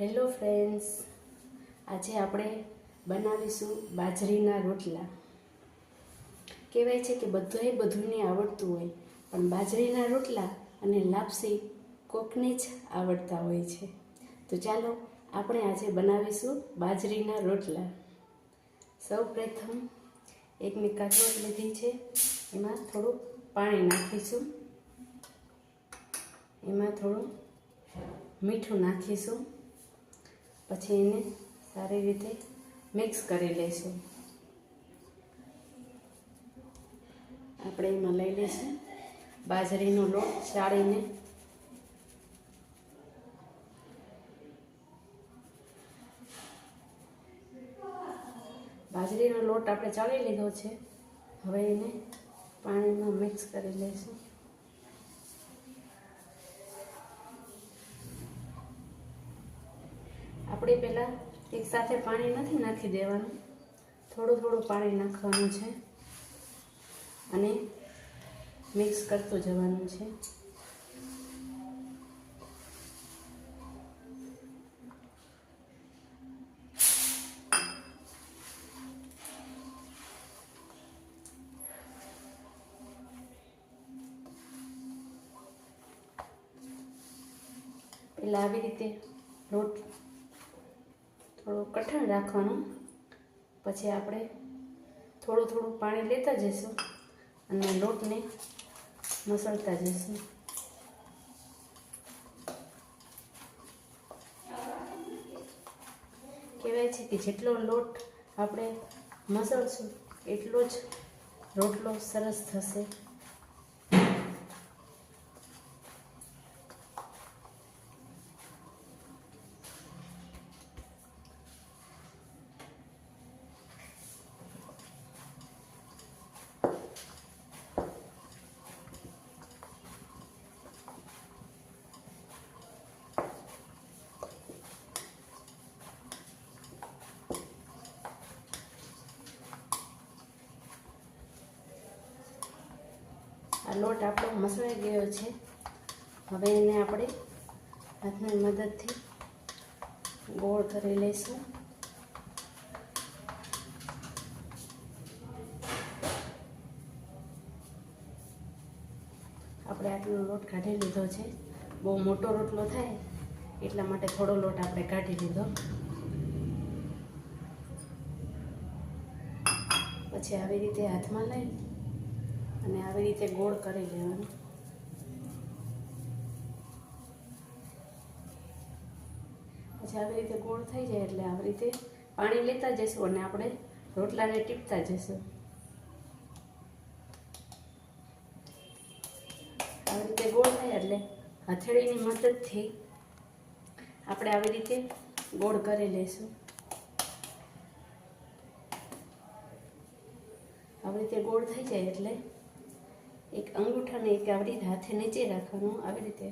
Hello friends આજે આપણે બનાવીશું બાજરીના રોટલા. કહેવાય છે કે બધુંય બધુંને આવડતું હોય, પણ બાજરીના રોટલા અને લાપસી કોકને જ આવડતા હોય છે. તો ચાલો આપણે આજે બનાવીશું બાજરીના રોટલા. સૌ પ્રથમ એક મેં કઠોળ લીધી છે, એમાં થોડું પાણી નાખીશું. એમાં થોડું મીઠું નાખીશું. પછી એને સારી રીતે મિક્સ કરી લઈશું. આપણે એમાં લઈ લઈશું. બાજરીનો લોટ ચાળીને. બાજરીનો લોટ આપણે ચાળી લીધો છે. હવે એને પાણીમાં મિક્સ કરી લઈશું. આપણે પહેલાં એક સાથે પાણી નથી નાખી દેવાનું. થોડું થોડું પાણી નાખવાનું છે. અને મિક્સ કરતું જવાનું છે. પહેલાં આવી રીતે લોટ થોડું કઠણ રાખવાનું. પછી આપણે થોડું થોડું પાણી લેતા જઈશું અને લોટને મસળતા જઈશું. કહેવાય છે કે જેટલો લોટ આપણે મસળશું, એટલો જ રોટલો સરસ થશે. લોટ આપણો મસળાઈ ગયો છે. હવે એને આપણે હાથની મદદથી ગોળ કરી લઈશું. આપણે આટલો લોટ કાઢી લીધો છે. બહુ મોટો રોટલો થાય, એટલા માટે થોડો લોટ આપણે કાઢી લીધો. પછી આવી રીતે હાથમાં લઈ અને આવી રીતે ગોળ કરી લેવાનું. પછી આવી રીતે ગોળ થઈ જાય એટલે આવી રીતે પાણી લેતા જઈશું અને આપણે રોટલાને ટીપતા જઈશું. આવી રીતે ગોળ થાય એટલે હથેળીની મદદથી આપણે આવી રીતે ગોળ કરી લઈશું. આવી રીતે ગોળ થઈ જાય એટલે એક અંગૂઠાને એક આવી રીતે હાથે નીચે રાખવાનું આવી રીતે.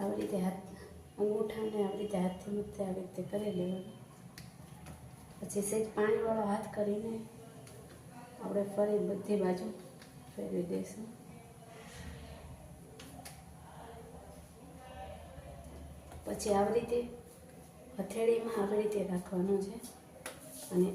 આવી રીતે હાથ, અંગૂઠાને આવી રીતે હાથથી મૂકતે આવી રીતે કરી લેવાનું. પછી સેજ પાણીવાળો હાથ કરીને આપણે ફરી બધી બાજુ ફેરવી દઈશું. પછી આવી રીતે હથેળીમાં આવી રીતે રાખવાનું છે. અને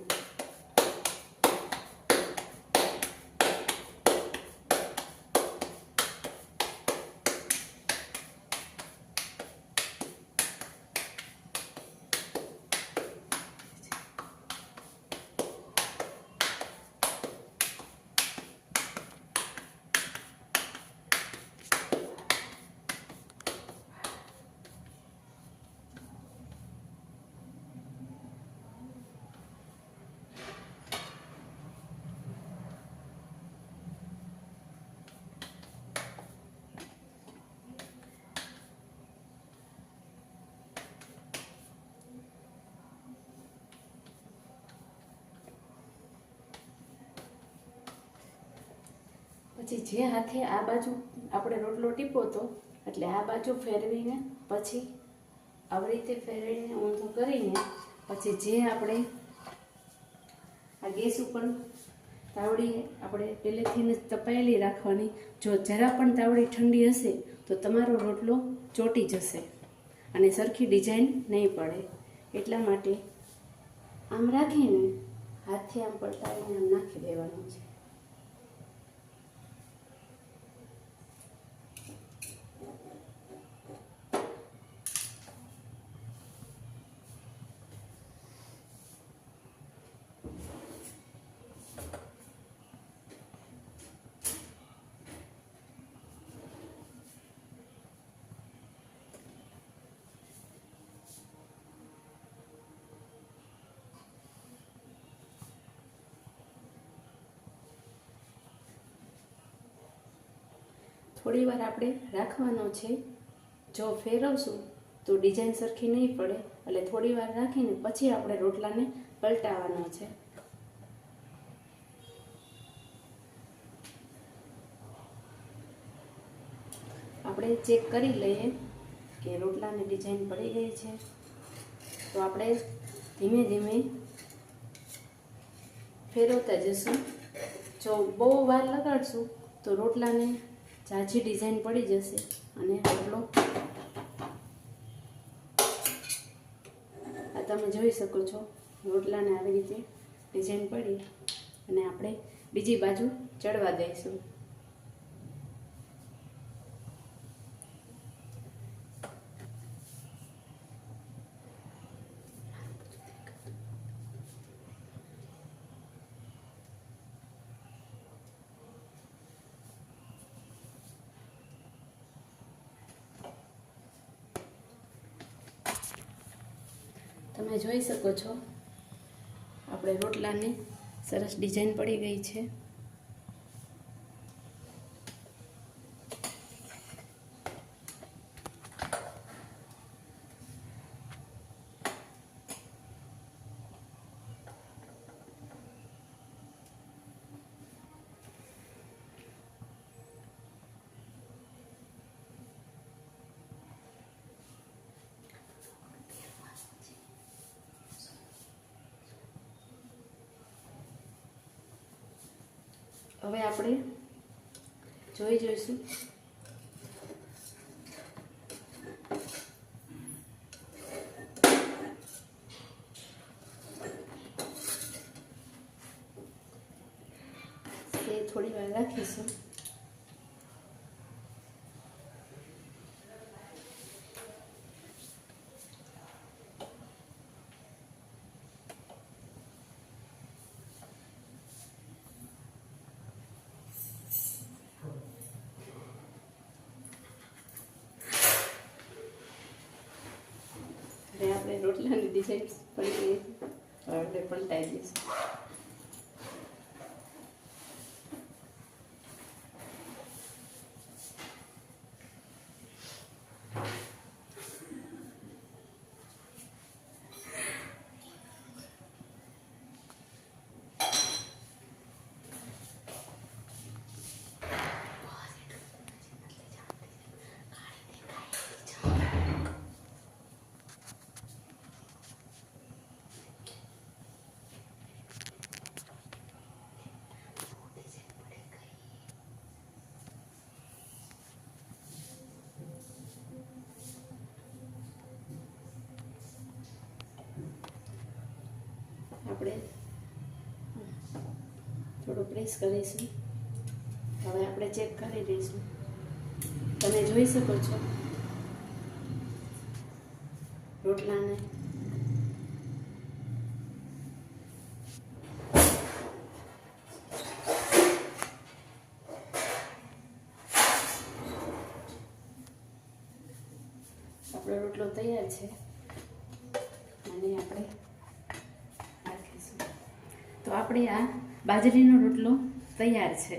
પછી જે હાથે આ બાજુ આપણે રોટલો ટીપો તો, એટલે આ બાજુ ફેરવીને પછી આવી રીતે ફેરવીને ઊંધો કરીને પછી જે આપણે આ ગેસ ઉપર તાવડી આપણે પહેલેથી જ તપાયેલી રાખવાની, જો જરા પણ તાવડી ઠંડી હશે, તો તમારો રોટલો ચોટી જશે અને સરખી ડિઝાઇન નહીં પડે. એટલા માટે આમ રાખીને હાથથી આમ પલટાવીને આમ નાખી દેવાનું છે. થોડી વાર આપણે રાખવાનો છે. જો ફેરવશું તો ડિઝાઇન સરખી નહીં પડે, એટલે થોડી વાર રાખીને પછી આપણે રોટલાને પલટાવવાનો છે. આપણે ચેક કરી લઈએ કે રોટલાની ડિઝાઇન પડી ગઈ છે. તો આપણે ધીમે ધીમે ફેરવતા જશું. જો બહુ વાર લગાડશું તો રોટલાને ઝાઝી ડિઝાઇન પડી જશે અને રોટલો આ તમે જોઈ શકો છો, રોટલાને આવી રીતે ડિઝાઇન પડી અને આપણે બીજી બાજુ ચડવા દઈશું. તમે જોઈ શકો છો. આપણે રોટલાની સરસ ડિઝાઇન પડી ગઈ છે. હવે આપણે જોઈ જોઈશું એ થોડી વાર રાખીશું હવે આપણે રોટલાની ડિઝાઇન પડી ગઈ આપણે પલટાઈ દઈશું આપણે થોડું પ્રેસ કરીશું. હવે આપણે ચેક કરી દઈશું તમે જોઈ શકો છો. રોટલાને આપણો રોટલો તૈયાર છે. અને આપણે તો આપણે આ બાજરીનો રોટલો તૈયાર છે.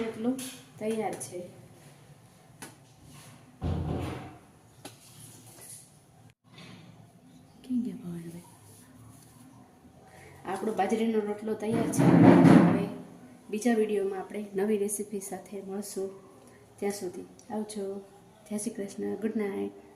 રોટલો તૈયાર છે. આપણો બાજરીનો રોટલો તૈયાર છે. હવે બીજા વિડીયોમાં આપણે નવી રેસીપી સાથે મળશું. ત્યાં સુધી આવજો જય શ્રી કૃષ્ણ. Good night